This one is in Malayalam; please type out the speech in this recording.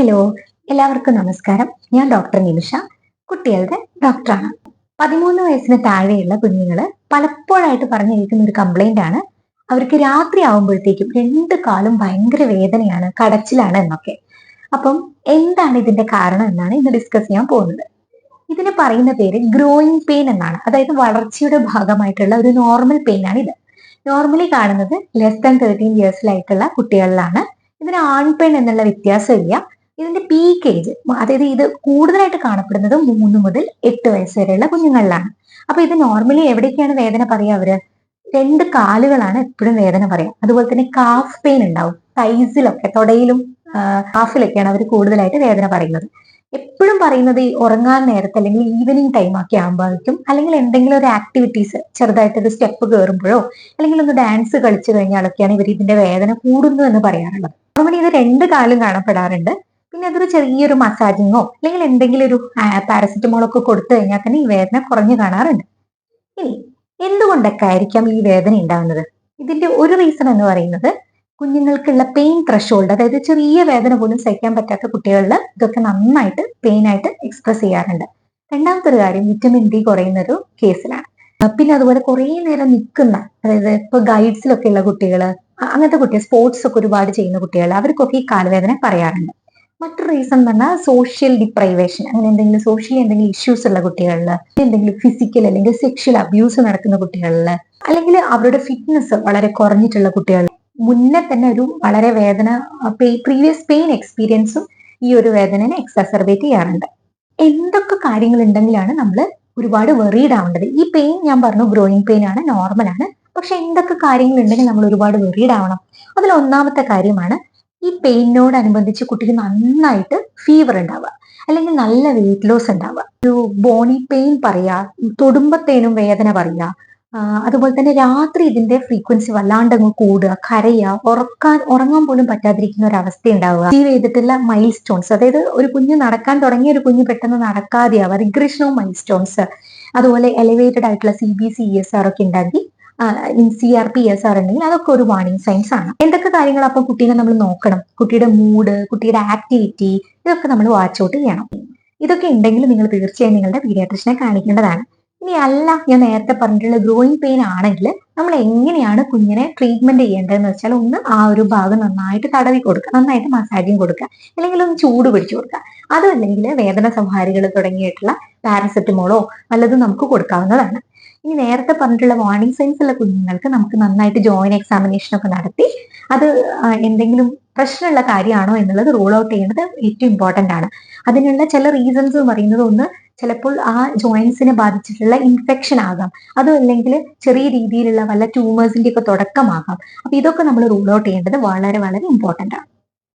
ഹലോ എല്ലാവർക്കും നമസ്കാരം. ഞാൻ ഡോക്ടർ നിമിഷ. കുട്ടികളുടെ ഡോക്ടറാണ് പതിമൂന്ന് വയസ്സിന് താഴെയുള്ള കുഞ്ഞുങ്ങൾ പലപ്പോഴായിട്ട് പറഞ്ഞു ഒരു കംപ്ലൈന്റ് ആണ്. അവർക്ക് രാത്രി ആവുമ്പോഴത്തേക്കും രണ്ട് കാലും ഭയങ്കര വേദനയാണ് കടച്ചിലാണ് എന്നൊക്കെ. അപ്പം എന്താണ് ഇതിന്റെ കാരണം എന്നാണ് ഇന്ന് ഡിസ്കസ് ചെയ്യാൻ പോകുന്നത്. ഇതിന് പറയുന്ന പേര് ഗ്രോയിങ് പെയിൻ എന്നാണ്. അതായത് വളർച്ചയുടെ ഭാഗമായിട്ടുള്ള ഒരു നോർമൽ പെയിൻ ആണ് ഇത്. നോർമലി കാണുന്നത് ലെസ് ദാൻ തേർട്ടീൻ ഇയേഴ്സിലായിട്ടുള്ള കുട്ടികളിലാണ്. ഇതിന് ആൺപെൺ എന്നുള്ള വ്യത്യാസമില്ല. ഇതിന്റെ പീക്ക് ഏജ് അതായത് ഇത് കൂടുതലായിട്ട് കാണപ്പെടുന്നത് മൂന്ന് മുതൽ എട്ട് വയസ്സ് വരെയുള്ള കുഞ്ഞുങ്ങളിലാണ്. അപ്പൊ ഇത് നോർമലി എവിടേക്കാണ് വേദന പറയുക അവർ? രണ്ട് കാലുകളാണ് എപ്പോഴും വേദന പറയാം അതുപോലെ തന്നെ കാഫ് പെയിൻ ഉണ്ടാവും. തൈസിലൊക്കെ തൊടയിലും കാഫിലൊക്കെയാണ് അവർ കൂടുതലായിട്ട് വേദന പറയുന്നത്. എപ്പോഴും പറയുന്നത് ഈ ഉറങ്ങാൻ നേരത്തെ അല്ലെങ്കിൽ ഈവനിങ് ടൈം ഒക്കെ ആകുമ്പോഴേക്കും അല്ലെങ്കിൽ എന്തെങ്കിലും ഒരു ആക്ടിവിറ്റീസ് ചെറുതായിട്ട് ഒരു സ്റ്റെപ്പ് കയറുമ്പോഴോ അല്ലെങ്കിൽ ഒന്ന് ഡാൻസ് കളിച്ചു കഴിഞ്ഞാലൊക്കെയാണ് ഇവർ ഇതിന്റെ വേദന കൂടുന്നു എന്ന് പറയാറുള്ളത്. നോർമലി ഇത് രണ്ട് കാലും കാണപ്പെടാറുണ്ട്. പിന്നെ അതൊരു ചെറിയൊരു മസാജിങ്ങോ അല്ലെങ്കിൽ എന്തെങ്കിലും ഒരു പാരസെറ്റമോളൊക്കെ കൊടുത്തു കഴിഞ്ഞാൽ തന്നെ ഈ വേദന കുറഞ്ഞു കാണാറുണ്ട്. ഇനി എന്തുകൊണ്ടൊക്കെ ആയിരിക്കാം ഈ വേദന ഉണ്ടാകുന്നത് ഇതിന്റെ ഒരു റീസൺ എന്ന് പറയുന്നത് കുഞ്ഞുങ്ങൾക്കുള്ള പെയിൻ ത്രഷോൾഡ് അതായത് ചെറിയ വേദന പോലും സഹിക്കാൻ പറ്റാത്ത കുട്ടികളിൽ ഇതൊക്കെ നന്നായിട്ട് പെയിൻ ആയിട്ട് എക്സ്പ്രസ് ചെയ്യാറുണ്ട്. രണ്ടാമത്തെ ഒരു കാര്യം വിറ്റമിൻ ഡി കുറയുന്ന ഒരു കേസിലാണ്. പിന്നെ അതുപോലെ കുറേ നേരം നിൽക്കുന്ന അതായത് ഇപ്പൊ ഗൈഡ്സിലൊക്കെ ഉള്ള കുട്ടികൾ അങ്ങനത്തെ കുട്ടികൾ സ്പോർട്സ് ഒക്കെ ഒരുപാട് ചെയ്യുന്ന കുട്ടികൾ അവർക്കൊക്കെ ഈ കാലുവേദന പറയാറുണ്ട്. മറ്റൊരു റീസൺ പറഞ്ഞാൽ സോഷ്യൽ ഡിപ്രൈവേഷൻ അങ്ങനെ എന്തെങ്കിലും സോഷ്യലി എന്തെങ്കിലും ഇഷ്യൂസ് ഉള്ള കുട്ടികളിൽ എന്തെങ്കിലും ഫിസിക്കൽ അല്ലെങ്കിൽ സെക്ഷൽ അബ്യൂസ് നടക്കുന്ന കുട്ടികളിൽ അല്ലെങ്കിൽ അവരുടെ ഫിറ്റ്നസ് വളരെ കുറഞ്ഞിട്ടുള്ള കുട്ടികൾ മുന്നേ തന്നെ ഒരു വളരെ വേദന പ്രീവിയസ് പെയിൻ എക്സ്പീരിയൻസും ഈ ഒരു വേദനനെ എക്സസർബേറ്റ് ചെയ്യാറുണ്ട്. എന്തൊക്കെ കാര്യങ്ങൾ ഉണ്ടെങ്കിലാണ് നമ്മൾ ഒരുപാട് വെറീഡ് ആവേണ്ടത്. ഈ പെയിൻ ഞാൻ പറഞ്ഞു ഗ്രോയിങ് പെയിൻ ആണ് നോർമൽ ആണ്. പക്ഷെ എന്തൊക്കെ കാര്യങ്ങൾ ഉണ്ടെങ്കിൽ നമ്മൾ ഒരുപാട് വെറീഡ് ആവണം. അതിൽ ഒന്നാമത്തെ കാര്യമാണ് ഈ പെയിനോടനുബന്ധിച്ച് കുട്ടിക്ക് നന്നായിട്ട് ഫീവർ ഉണ്ടാവുക അല്ലെങ്കിൽ നല്ല വെയിറ്റ് ലോസ് ഉണ്ടാവുക ഒരു ബോണി പെയിൻ പറയുക തൊടുമ്പത്തേനും വേദന പറയുക അതുപോലെ തന്നെ രാത്രി ഇതിന്റെ ഫ്രീക്വൻസി വല്ലാണ്ട് അങ്ങ് കൂടുക കരയുക ഉറക്കാൻ ഉറങ്ങാൻ പോലും പറ്റാതിരിക്കുന്ന ഒരു അവസ്ഥ ഉണ്ടാവുക അച്ചീവ് ചെയ്തിട്ടുള്ള മൈൽ സ്റ്റോൺസ് അതായത് ഒരു കുഞ്ഞ് നടക്കാൻ തുടങ്ങിയ ഒരു കുഞ്ഞ് പെട്ടെന്ന് നടക്കാതെയാവുക. റിഗ്രഷൻ ഓഫ് മൈൽ സ്റ്റോൺസ് അതുപോലെ എലിവേറ്റഡ് ആയിട്ടുള്ള C B C E S R ഒക്കെ ഉണ്ടാക്കി C R P S R ഉണ്ടെങ്കിൽ അതൊക്കെ ഒരു വാർണിംഗ് സൈൻസ് ആണ്. എന്തൊക്കെ കാര്യങ്ങൾ അപ്പോൾ കുട്ടീനെ നമ്മൾ നോക്കണം? കുട്ടിയുടെ മൂഡ് കുട്ടിയുടെ ആക്ടിവിറ്റി ഇതൊക്കെ നമ്മൾ വാച്ച് ഔട്ട് ചെയ്യണം. ഇതൊക്കെ ഉണ്ടെങ്കിൽ നിങ്ങൾ തീർച്ചയായും നിങ്ങളുടെ പീഡിയാട്രിഷനെ കാണിക്കേണ്ടതാണ്. ഇനി അല്ല ഞാൻ നേരത്തെ പറഞ്ഞിട്ടുള്ള ഗ്രോയിങ് പെയിൻ ആണെങ്കിൽ നമ്മൾ എങ്ങനെയാണ് കുഞ്ഞിനെ ട്രീറ്റ്മെന്റ് ചെയ്യേണ്ടതെന്ന് വെച്ചാൽ ഒന്ന് ആ ഒരു ഭാഗം നന്നായിട്ട് തടവി കൊടുക്കുക. നന്നായിട്ട് മസാജിങ് കൊടുക്കുക. അല്ലെങ്കിൽ ഒന്ന് ചൂട് പിടിച്ചു കൊടുക്കുക. അതല്ലെങ്കിൽ വേദന സംഹാരികൾ തുടങ്ങിയിട്ടുള്ള പാരസെറ്റമോളോ വല്ലതും നമുക്ക് കൊടുക്കാവുന്നതാണ്. ഇനി നേരത്തെ പറഞ്ഞിട്ടുള്ള വാർണിംഗ് സൈൻസ് ഉള്ള കുഞ്ഞുങ്ങൾക്ക് നമുക്ക് നന്നായിട്ട് ജോയിൻ എക്സാമിനേഷൻ ഒക്കെ നടത്തി അത് എന്തെങ്കിലും പ്രശ്നമുള്ള കാര്യമാണോ എന്നുള്ളത് റൂൾ ഔട്ട് ചെയ്യുന്നത് ഏറ്റവും ഇമ്പോർട്ടന്റ് ആണ്. അതിനുള്ള ചില റീസൺസ് എന്ന് പറയുന്നത് ഒന്ന് ചിലപ്പോൾ ആ ജോയിൻസിനെ ബാധിച്ചിട്ടുള്ള ഇൻഫെക്ഷൻ ആകാം. അതും അല്ലെങ്കിൽ ചെറിയ രീതിയിലുള്ള വല്ല ട്യൂമേഴ്സിന്റെ ഒക്കെ തുടക്കമാകാം. അപ്പൊ ഇതൊക്കെ നമ്മൾ റൂൾ ഔട്ട് ചെയ്യേണ്ടത് വളരെ വളരെ ഇമ്പോർട്ടന്റ് ആണ്.